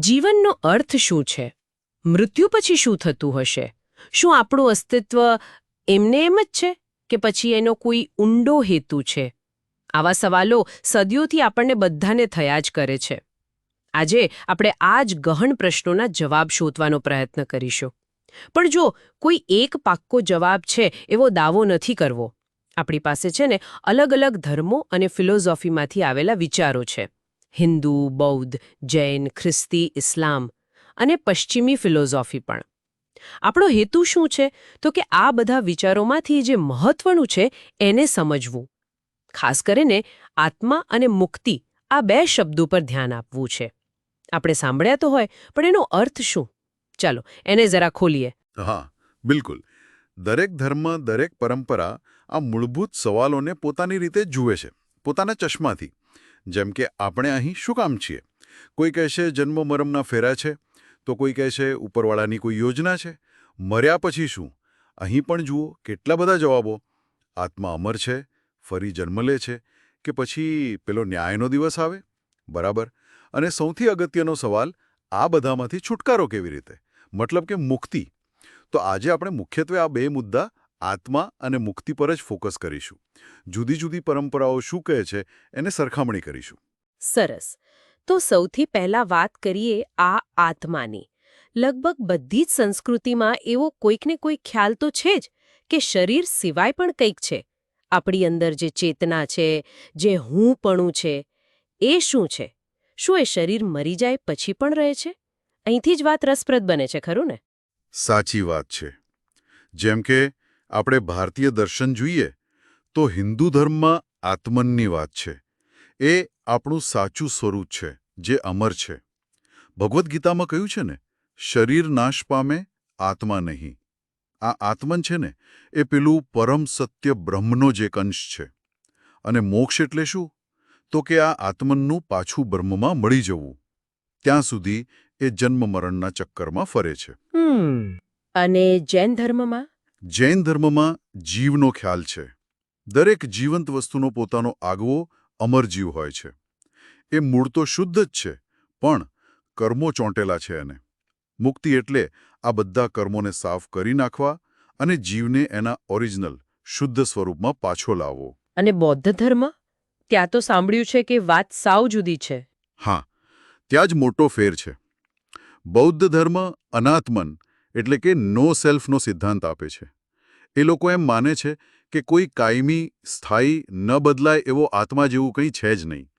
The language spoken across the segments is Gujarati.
જીવનનો અર્થ શું છે? મૃત્યુ પછી શું થતું હશે? શું આપણું અસ્તિત્વ એમને એમ જ છે કે પછી એનો કોઈ ઊંડો હેતુ છે? આવા સવાલો સદીઓથી આપણને બધાને થયા જ કરે છે. આજે આપણે આ જ ગહન પ્રશ્નોના જવાબ શોધવાનો પ્રયત્ન કરીશું. પણ જો કોઈ એક પાક્કો જવાબ છે એવો દાવો નથી કરવો, આપણી પાસે છે ને અલગ અલગ ધર્મો અને ફિલોઝોફીમાંથી આવેલા વિચારો છે. હિન્દુ, બૌદ્ધ, જૈન, ખ્રિસ્તી, ઇસ્લામ અને પશ્ચિમી ફિલોઝોફી પણ. આપણો હેતુ શું છે? તો કે આ બધા વિચારોમાંથી જે મહત્વનું છે એને સમજવું. ખાસ કરીને આત્મા અને મુક્તિ આ બે શબ્દો પર ધ્યાન આપવું છે. આપણે સાંભળ્યા તો હોય, પણ એનો અર્થ શું? ચાલો, એને જરા ખોલીએ. હા, બિલકુલ. દરેક ધર્મ, દરેક પરંપરા આ મૂળભૂત સવાલોને પોતાની રીતે જુએ છે, પોતાના ચશ્માથી. જેમ કે આપણે અહીં શું કામ છીએ? કોઈ કહેશે જન્મ મરમના ફેરા છે, તો કોઈ કહેશે ઉપરવાળાની કોઈ યોજના છે. મર્યા પછી શું? અહીં પણ જુઓ કેટલા બધા જવાબો. આત્મા અમર છે, ફરી જન્મ લે છે, કે પછી પેલો ન્યાયનો દિવસ આવે? બરાબર. અને સૌથી અગત્યનો સવાલ, આ બધામાંથી છુટકારો કેવી રીતે? મતલબ કે મુક્તિ. તો આજે આપણે મુખ્યત્વે આ બે મુદ્દા આત્મા અને મુક્તિ પર જ ફોકસ કરીશું. જુદી જુદી પરંપરાઓ શું કહે છે એને સરખામણી કરીશું. સરસ. તો સૌથી પહેલા વાત કરીએ આ આત્માની. લગભગ બધી જ સંસ્કૃતિમાં એવો કોઈકને કોઈ ખ્યાલ તો છે જ કે શરીર સિવાય પણ કંઈક છે. આપણી અંદર જે ચેતના છે જે હુંપણું છે એ શું છે? શું એ શરીર મરી જાય પછી પણ રહે છે? અહીંથી જ વાત રસપ્રદ બને છે ખરું ને? સાચી વાત છે. જેમ કે આપણે ભારતીય દર્શન જોઈએ, તો હિન્દુ ધર્મમાં આત્મનની વાત છે. એ આપણું સાચું સ્વરૂપ છે, જે અમર છે. ભગવદ્ ગીતામાં કહ્યું છે ને, શરીર નાશ પામે, આત્મા નહીં. આ આત્મન છે ને, એ પેલું પરમ સત્ય બ્રહ્મનો જે એક અંશ છે. અને મોક્ષ એટલે શું? તો કે આ આત્મનનું પાછું બ્રહ્મમાં મળી જવું. ત્યાં સુધી એ જન્મ મરણના ચક્કરમાં ફરે છે. અને જૈન ધર્મમાં? જૈન ધર્મમાં જીવનો ખ્યાલ છે. દરેક જીવંત વસ્તુનો પોતાનો આગવો અમર જીવ હોય છે. એ મૂળ તો શુદ્ધ જ છે પણ કર્મો ચોંટેલા છે એને. મુક્તિ એટલે આ બધા કર્મોને સાફ કરી નાખવા અને જીવને એના ઓરિજિનલ શુદ્ધ સ્વરૂપમાં પાછો લાવવો. અને બૌદ્ધ ધર્મ? ત્યાં તો સાંભળ્યું છે કે વાત સાવ જુદી છે. હા ત્યાં જ મોટો ફેર છે. બૌદ્ધ ધર્મ અનાત્મન એટલે કે નો સેલ્ફનો સિદ્ધાંત આપે છે. એ લોકો એમ માને છે કે કોઈ કાયમી, સ્થાયી, ન બદલાય એવો આત્મા જેવું કંઈ છે જ નહીં.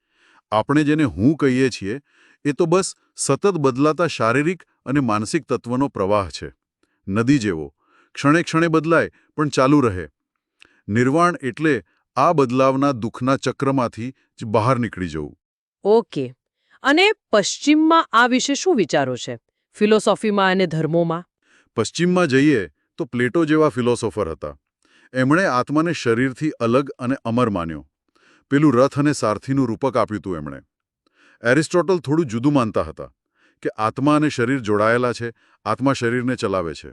આપણે જેને હું કહીએ છીએ, એ તો બસ સતત બદલાતા શારીરિક અને માનસિક તત્વનો પ્રવાહ છે. નદી જેવો. ક્ષણે ક્ષણે બદલાય, પણ ચાલુ રહે. નિર્વાણ એટલે આ બદલાવના દુઃખના ચક્રમાંથી જ બહાર નીકળી જવું. ઓકે. અને પશ્ચિમમાં આ વિશે શું વિચારો છે? ફિલોસોફીમાં અને ધર્મોમાં? પશ્ચિમમાં જઈએ તો પ્લેટો જેવા ફિલોસોફર હતા. એમણે આત્માને શરીરથી અલગ અને અમર માન્યો. પેલું રથ અને સારથીનું રૂપક આપ્યું હતું એમણે. એરિસ્ટોટલ થોડું જુદું માનતા હતા કે આત્મા અને શરીર જોડાયેલા છે, આત્મા શરીરને ચલાવે છે.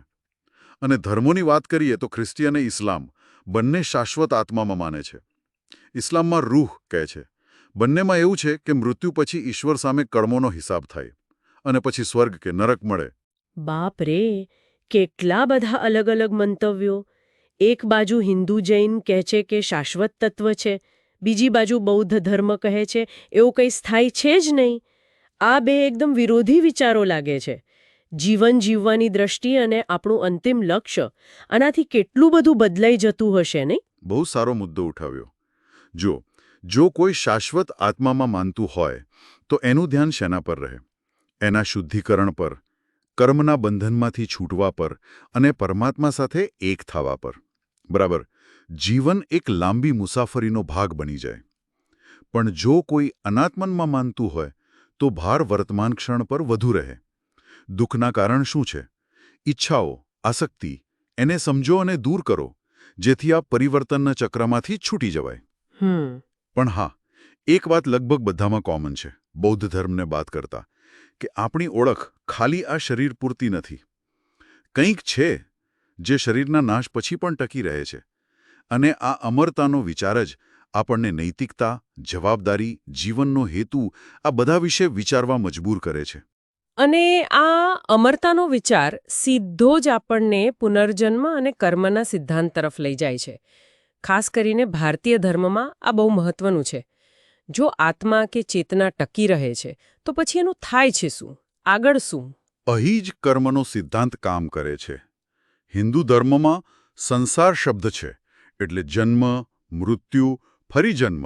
અને ધર્મોની વાત કરીએ તો ખ્રિસ્તી અને ઇસ્લામ બંને શાશ્વત આત્મામાં માને છે. ઇસ્લામમાં રૂહ કહે છે. બંનેમાં એવું છે કે મૃત્યુ પછી ઈશ્વર સામે કર્મોનો હિસાબ થાય અને પછી સ્વર્ગ કે નરક મળે. બાપ રે! કેટલા બધા અલગ અલગ મંતવ્યો. એક બાજુ હિન્દુ જૈન કહે છે કે શાશ્વત તત્વ છે, બીજી બાજુ બૌદ્ધ ધર્મ કહે છે, એવું કંઈ સ્થાયી છે જ નહીં. આ બે એકદમ વિરોધી વિચારો લાગે છે. જીવન જીવવાની દ્રષ્ટિ અને આપણું અંતિમ લક્ષ્ય, આનાથી કેટલું બધું બદલાઈ જતું હશે, નહીં? બહુ સારો મુદ્દો ઉઠાવ્યો. જો જો કોઈ શાશ્વત આત્મામાં માનતું હોય, તો એનું ધ્યાન શેના પર રહે? એના શુદ્ધિકરણ પર કર્મના બંધનમાંથી છૂટવા પર અને પરમાત્મા સાથે એક થવા પર. બરાબર? જીવન એક લાંબી મુસાફરીનો ભાગ બની જાય. પણ જો કોઈ અનાત્મનમાં માનતું હોય તો ભાર વર્તમાન ક્ષણ પર વધુ રહે. દુઃખના કારણ શું છે? ઈચ્છાઓ આસક્તિ એને સમજો અને દૂર કરો જેથી આ પરિવર્તનના ચક્રમાંથી છૂટી જવાય. હમ. પણ હા એક વાત લગભગ બધામાં કોમન છે. બૌદ્ધ ધર્મને બાદ કરતા. કે આપણી ઓળખ ખાલી આ શરીર પૂરતી નથી. કંઈક છે જે શરીરના નાશ પછી પણ ટકી રહે છે અને આ અમરતાનો વિચાર જ આપણને નૈતિકતા, જવાબદારી, જીવનનો હેતુ આ બધા વિશે વિચારવા મજબૂર કરે છે. અને આ અમરતાનો વિચાર સીધો જ આપણને પુનર્જન્મ અને કર્મના સિદ્ધાંત તરફ લઈ જાય છે. ખાસ કરીને ભારતીય ધર્મમાં આ બહુ મહત્વનું છે. જો આત્મા કે ચેતના ટકી રહે છે તો પછી એનું થાય છે શું? આગળ શું? અહીં જ કર્મનો સિદ્ધાંત કામ કરે છે. હિન્દુ ધર્મમાં સંસાર શબ્દ છે એટલે જન્મ મૃત્યુ ફરી જન્મ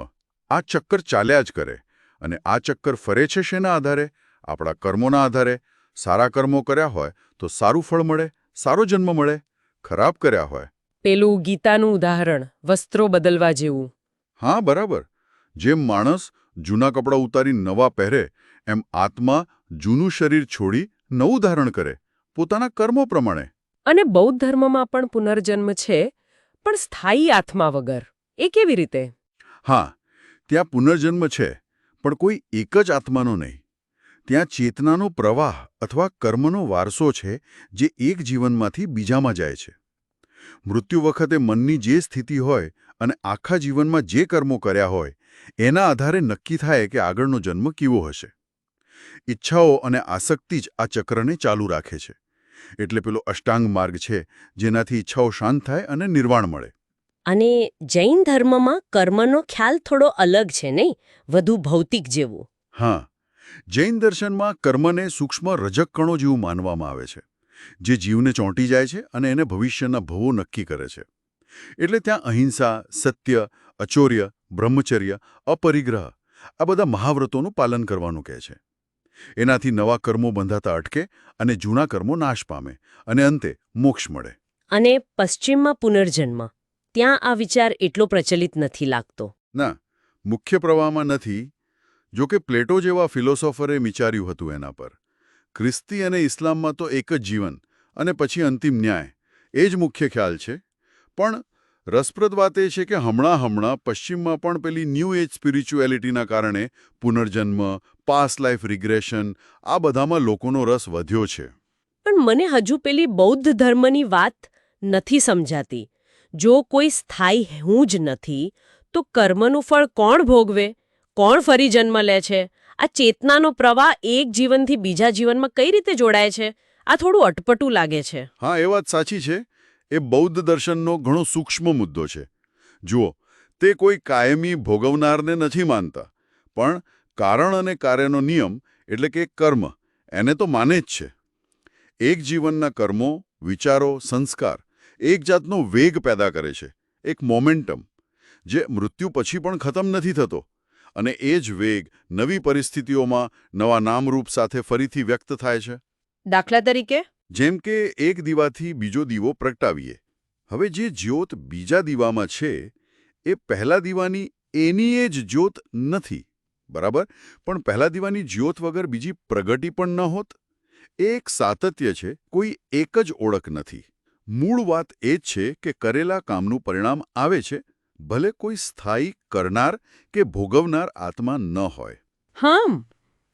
આ ચક્કર ચાલ્યા જ કરે અને આ ચક્કર ફરે છે શેના આધારે? આપણા કર્મોના આધારે. સારા કર્મો કર્યા હોય તો સારું ફળ મળે સારો જન્મ મળે ખરાબ કર્યા હોય. પેલું ગીતાનું ઉદાહરણ વસ્ત્રો બદલવા જેવું. હા બરાબર. જેમ માણસ જૂના કપડાં ઉતારી નવા પહેરે એમ આત્મા જૂનું શરીર છોડી નવું ધારણ કરે પોતાના કર્મો પ્રમાણે. અને બૌદ્ધ ધર્મમાં પણ પુનર્જન્મ છે પણ સ્થાયી આત્મા વગર. એ કેવી રીતે? હા ત્યાં પુનર્જન્મ છે પણ કોઈ એક જ આત્માનો નહીં. ત્યાં ચેતનાનો પ્રવાહ અથવા કર્મનો વારસો છે જે એક જીવનમાંથી બીજામાં જાય છે. મૃત્યુ વખતે મનની જે સ્થિતિ હોય અને આખા જીવનમાં જે કર્મો કર્યા હોય એના આધારે નક્કી થાય કે આગળનો જન્મ કેવો હશે. ઈચ્છાઓ અને આસક્તિ જ આ ચક્રને ચાલુ રાખે છે. એટલે પેલો અષ્ટાંગ માર્ગ છે જેનાથી ઈચ્છાઓ શાંત થાય અને નિર્વાણ મળે. અને જૈન ધર્મમાં કર્મનો ખ્યાલ થોડો અલગ છે નહીં? વધુ ભૌતિક જેવો. હા. જૈન દર્શનમાં કર્મને સૂક્ષ્મ રજક કણો જેવું માનવામાં આવે છે જે જીવને ચોંટી જાય છે અને એને ભવિષ્યના ભવો નક્કી કરે છે. એટલે ત્યાં અહિંસા સત્ય અચોર્ય બ્રહ્મચર્ય અપરિગ્રહ આ બધા મહાવ્રતોનું પાલન કરવાનું કહે છે. એનાથી નવા કર્મો બંધાતા અટકે અને જૂના કર્મો નાશ પામે અને અંતે મોક્ષ મળે. અને પશ્ચિમમાં પુનર્જન્મ. ત્યાં આ વિચાર એટલો પ્રચલિત નથી લાગતો. ના મુખ્ય પ્રવાહમાં નથી જો કે પ્લેટો જેવા ફિલોસોફરે વિચાર્યું હતું એના પર. ખ્રિસ્તી અને ઇસ્લામમાં તો એક જ જીવન અને પછી અંતિમ ન્યાય એ જ મુખ્ય ખ્યાલ છે. પણ રસપ્રદ વાત એ છે કે હમણાં હમણાં પશ્ચિમમાં પણ પેલી ન્યૂ એજ સ્પિરિચ્યુઆલિટીના કારણે પુનર્જન્મ પાસ્ટ લાઈફ રિગ્રેશન આ બધામાં લોકોનો રસ વધ્યો છે. પણ મને હજુ પેલી બૌદ્ધ ધર્મની વાત નથી સમજાતી. જો કોઈ સ્થાયી હું જ નથી તો કર્મનું ફળ કોણ ભોગવે? કોણ ફરી જન્મ લે છે? આ ચેતનાનો પ્રવાહ એક જીવનથી બીજા જીવનમાં કઈ રીતે જોડાય છે? આ થોડું અટપટું લાગે છે. હા એ વાત સાચી છે. એ બૌદ્ધ દર્શનનો ઘણો સૂક્ષ્મ મુદ્દો છે. જુઓ, તે કોઈ કાયમી ભોગવનારને નથી માનતા, પણ કારણ અને કાર્યનો નિયમ એટલે કે કર્મ, એને તો માને જ છે. એક જીવનના કર્મો, વિચારો, સંસ્કાર એક જાતનો વેગ પેદા કરે છે, એક મોમેન્ટમ, જે મૃત્યુ પછી પણ ખતમ નથી થતો, અને એ જ વેગ નવી પરિસ્થિતિઓમાં નવા નામરૂપ સાથે ફરીથી વ્યક્ત થાય છે. દાખલા તરીકે જેમ કે એક દીવાથી બીજો દીવો પ્રગટાવીએ. હવે જે જ્યોત બીજા દીવામાં છે, એ પહેલા દીવાની એની એ જ જ્યોત નથી, બરાબર? પણ પહેલા દીવાની જ્યોત વગર બીજી પ્રગટી પણ ન હોત. એક સાતત્ય છે, કોઈ એક જ ઓળખ નથી. મૂળ વાત એ જ છે કે કરેલા કામનું પરિણામ આવે છે, ભલે કોઈ સ્થાયી કરનાર કે ભોગવનાર આત્મા ન હોય. હા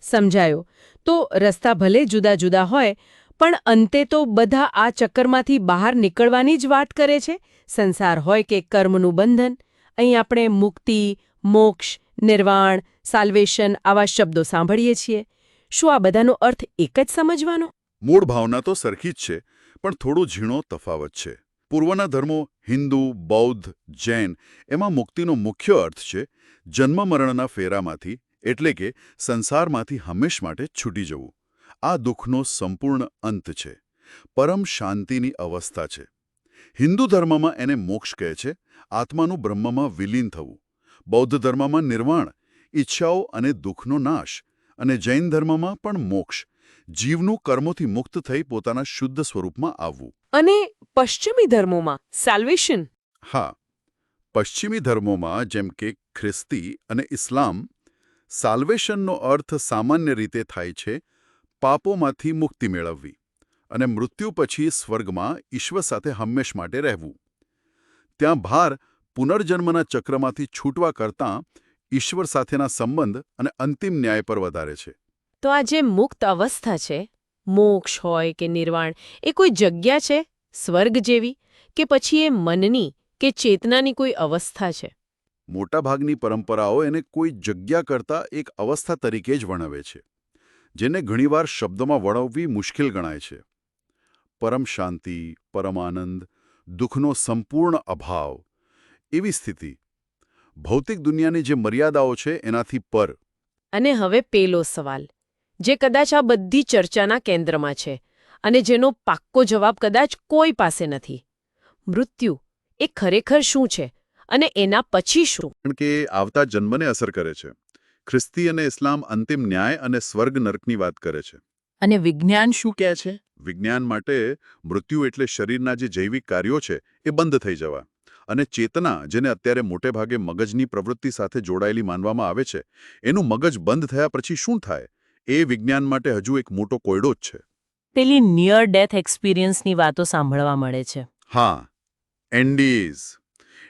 સમજાયો. તો રસ્તા ભલે જુદા જુદા હોય પણ અંતે તો બધા આ ચક્કરમાંથી બહાર નીકળવાની જ વાત કરે છે. સંસાર હોય કે કર્મનું બંધન, અહીં આપણે મુક્તિ, મોક્ષ, નિર્વાણ સાલ્વેશન આવા શબ્દો સાંભળીએ છીએ. શું આ બધાનો અર્થ એક જ સમજવાનો? મૂળ ભાવના તો સરખી જ છે, પણ થોડો ઝીણો તફાવત છે. પૂર્વના ધર્મો હિન્દુ, બૌદ્ધ, જૈન, એમાં મુક્તિનો મુખ્ય અર્થ છે જન્મ મરણના ફેરામાંથી, એટલે કે સંસારમાંથી હંમેશ માટે છૂટી જવું. આ દુઃખનો સંપૂર્ણ અંત છે. પરમ શાંતિની અવસ્થા છે. હિન્દુ ધર્મમાં એને મોક્ષ કહે છે. આત્માનું બ્રહ્મમાં વિલીન થવું. બૌદ્ધ ધર્મમાં નિર્વાણ ઈચ્છાઓ અને દુઃખનો નાશ અને જૈન ધર્મમાં પણ મોક્ષ જીવનું કર્મોથી મુક્ત થઈ પોતાના શુદ્ધ સ્વરૂપમાં આવવું. અને પશ્ચિમી ધર્મોમાં સાલ્વેશન હા પશ્ચિમી ધર્મોમાં જેમ કે ખ્રિસ્તી અને ઇસ્લામ સાલ્વેશનનો અર્થ સામાન્ય રીતે થાય છે પાપોમાંથી મુક્તિ મેળવવી અને મૃત્યુ પછી સ્વર્ગમાં ઈશ્વર સાથે હંમેશ માટે રહેવું. ત્યાં ભાર પુનર્જન્મના ચક્રમાંથી છૂટવા કરતાં ઈશ્વર સાથેના સંબંધ અને અંતિમ ન્યાય પર વધારે છે. તો આ જે મુક્ત અવસ્થા છે મોક્ષ હોય કે નિર્વાણ એ કોઈ જગ્યા છે? સ્વર્ગ જેવી કે પછી એ મનની કે ચેતનાની કોઈ અવસ્થા છે? મોટાભાગની પરંપરાઓ એને કોઈ જગ્યા કરતાં એક અવસ્થા તરીકે જ વર્ણવે છે. જેને ઘણીવાર શબ્દોમાં વળવવી મુશ્કેલ ગણાય છે. પરમ શાંતિ પરમાનંદ દુઃખનો સંપૂર્ણ અભાવ એવી સ્થિતિ. ભૌતિક દુનિયાની જે મર્યાદાઓ છે એનાથી પર. અને હવે પેલો સવાલ જે કદાચ આ બધી ચર્ચાના કેન્દ્રમાં છે અને જેનો પાક્કો જવાબ કદાચ કોઈ પાસે નથી. મૃત્યુ એ ખરેખર શું છે અને એના પછી શું? કારણ કે આવતા જન્મને અસર કરે છે. ખ્રિસ્તી અને ઇસ્લામ અંતિમ ન્યાય અને સ્વર્ગ નર્કની વાત કરે છે. અને વિજ્ઞાન શું કહે છે? વિજ્ઞાન માટે મૃત્યુ એટલે શરીરના જે જૈવિક કાર્યો છે એ બંધ થઈ જવા. અને ચેતના જેને અત્યારે મોટે ભાગે મગજની પ્રવૃત્તિ સાથે જોડાયેલી માનવામાં આવે છે એનું મગજ બંધ થયા પછી શું થાય? એ વિજ્ઞાન માટે હજુ એક મોટો કોયડો જ છે. પેલી નિયર ડેથ એક્સપિરિયન્સની વાતો સાંભળવા મળે છે. હા એન્ડીઝ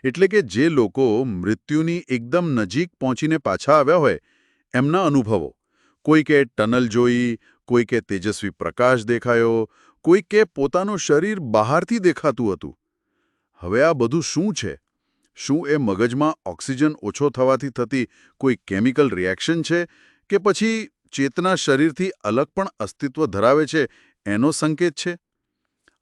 એટલે કે જે લોકો મૃત્યુની એકદમ નજીક પહોંચીને પાછા આવ્યા હોય, એમના અનુભવો. કોઈ કે ટનલ જોઈ, કોઈ કે તેજસ્વી પ્રકાશ દેખાયો, કોઈ કે પોતાનું શરીર બહારથી દેખાતું હતું. હવે આ બધું શું છે? શું એ મગજમાં ઓક્સિજન ઓછો થવાથી થતી કોઈ કેમિકલ રિએક્શન છે કે પછી ચેતના શરીરથી અલગ પણ અસ્તિત્વ ધરાવે છે એનો સંકેત છે?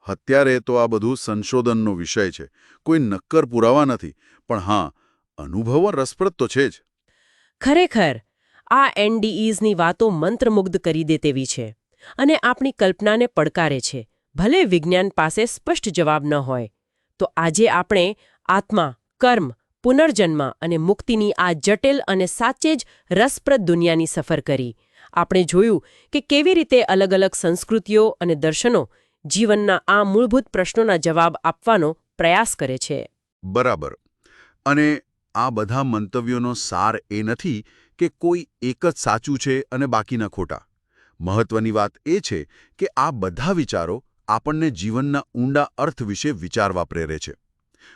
અત્યારે તો આ બધું સંશોધનનો વિષય છે. કોઈ નક્કર પુરાવા નથી. પણ હા, અનુભવો રસપ્રદ તો છે જ. ખરેખર, આ એનડીઈઝની વાતો મંત્રમુગ્ધ કરી દે તેવી છે અને આપણી કલ્પનાને પડકારે છે. ભલે વિજ્ઞાન પાસે સ્પષ્ટ જવાબ ન હોય, તો આજે આપણે આત્મા, કર્મ, પુનર્જન્મ અને મુક્તિની આ જટિલ અને સાચે જ રસપ્રદ દુનિયાની સફર કરી. આપણે જોયું કે કેવી રીતે અલગ અલગ સંસ્કૃતિઓ અને દર્શનો જીવનના આ મૂળભૂત પ્રશ્નોના જવાબ આપવાનો પ્રયાસ કરે છે. બરાબર. અને આ બધા મંતવ્યોનો સાર એ નથી કે કોઈ એક જ સાચું છે અને બાકીના ખોટા. મહત્વની વાત એ છે કે આ બધા વિચારો આપણને જીવનના ઊંડા અર્થ વિશે વિચારવા પ્રેરે છે.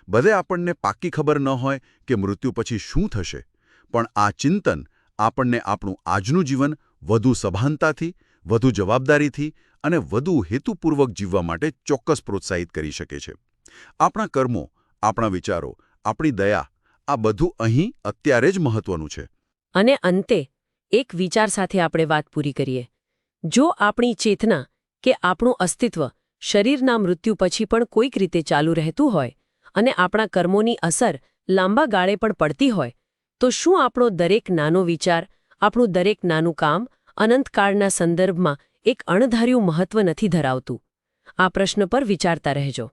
ભલે આપણને પાક્કી ખબર ન હોય કે મૃત્યુ પછી શું થશે, પણ આ ચિંતન આપણને આપણું આજનું જીવન વધુ સભાનતાથી, વધુ જવાબદારીથી અને વધુ હેતુપૂર્વક જીવવા માટે ચોક્કસ પ્રોત્સાહિત કરી શકે છે. આપણા કર્મો, આપણા વિચારો, આપણી દયા, આ બધું અહીં અત્યારે જ મહત્વનું છે. અને અંતે, એક વિચાર સાથે આપણે વાત પૂરી કરીએ. જો આપણી ચેતના કે આપણું અસ્તિત્વ શરીરના મૃત્યુ પછી પણ કોઈક રીતે ચાલુ રહેતું હોય અને આપણા કર્મોની અસર લાંબા ગાળે પણ પડતી હોય, તો શું આપણો દરેક નાનો વિચાર, આપણું દરેક નાનું કામ અનંતકાળના સંદર્ભમાં એક અણધાર્યું મહત્વ નથી ધરાવતું. આ પ્રશ્ન પર વિચારતા રહેજો.